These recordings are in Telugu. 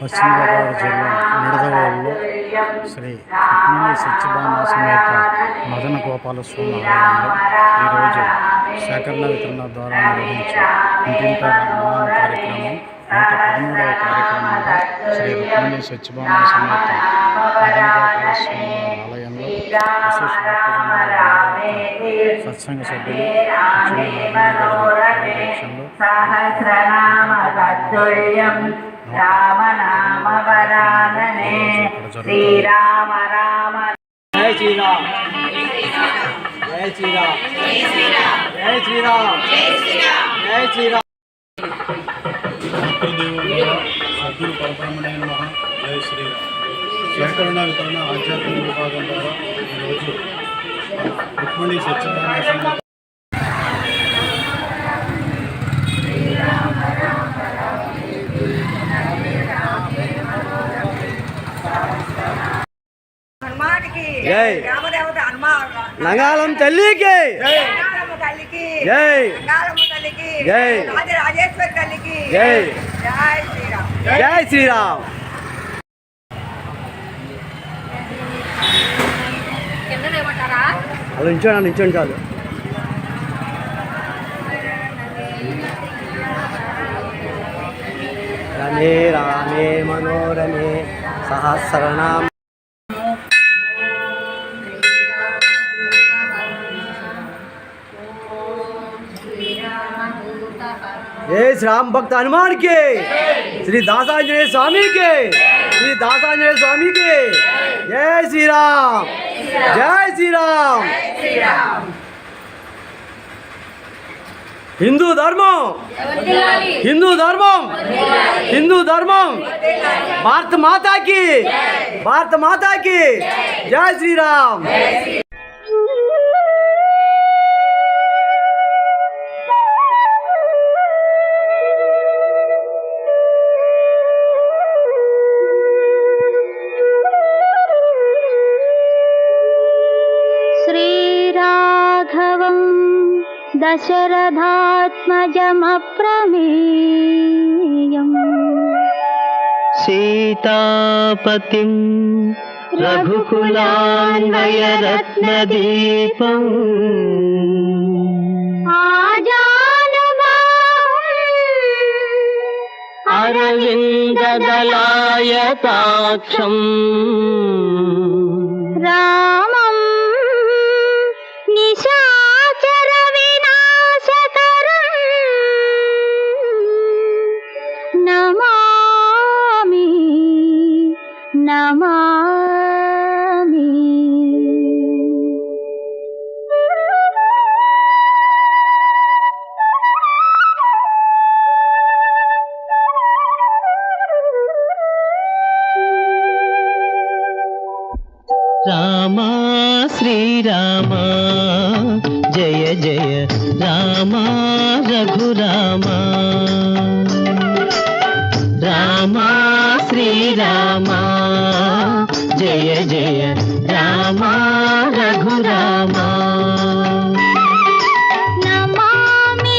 పశ్చిమ గోదావరి జిల్లా నిడదవాళ్ళలో శ్రీ రుక్మిణి సత్యభామ సమేత మదన గోపాల స్వామి ఆలయంలో ఈరోజు సేకరణ వితరణ ద్వారా నిర్వహించే ఇంటింటా కార్యక్రమం నూట పదమూడవ కార్యక్రమంలో శ్రీ రుక్మిణి సత్యభామ సమేత సత్సంగ సభ్యులు శ్రీరామ రామ జై శ్రీరామ్ జై శ్రీరామ్ జై శ్రీరామ్ జై శ్రీరామ్ సద్గురు పరబ్రహ్మణ్య జయ శ్రీరామ్ శంకరణ వితరణ ఆధ్యాత్మిక విభాగం ద్వారా ఈరోజు రుక్మిణి సత్యనారాయణ హనుమాన్ నంగాలం తల్లికి. జై. జై. తల్లికి. జై. జై శ్రీరామ్. జై శ్రీరామ్. అలా నించోండి నించోండి చాలు రమే రామే మనోరమే సహస్రనామ ఏ శ్రామ్ భక్త హనుమాన్కి శ్రీ దాసాంజనేయ స్వామికి శ్రీ దాసాంజనేయ స్వామికి జై శ్రీరామ్ జై శ్రీరామ్. హిందూ ధర్మం. హిందూ ధర్మం. హిందూ ధర్మం. భారత మాతాకి. భారత మాతాకి. జై. శ్రీరామ్. दशरथात्मजमप्रमेयम्। सीतापतिं रघुकुलान्वयरत्नदीपम्। अरविन्ददलायताक्षम्। राम నమామి రామా శ్రీరామ జయ జయ రామ రఘురామ. రామా శ్రీరామ जय जय रामा रघुरामा। नमामि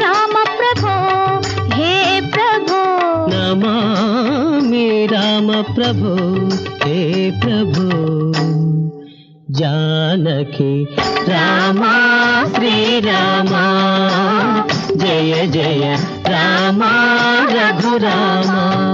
राम प्रभु हे प्रभु। नमामि राम श्री हे प्रभो। रामा। जय जय रामा रघुरामा।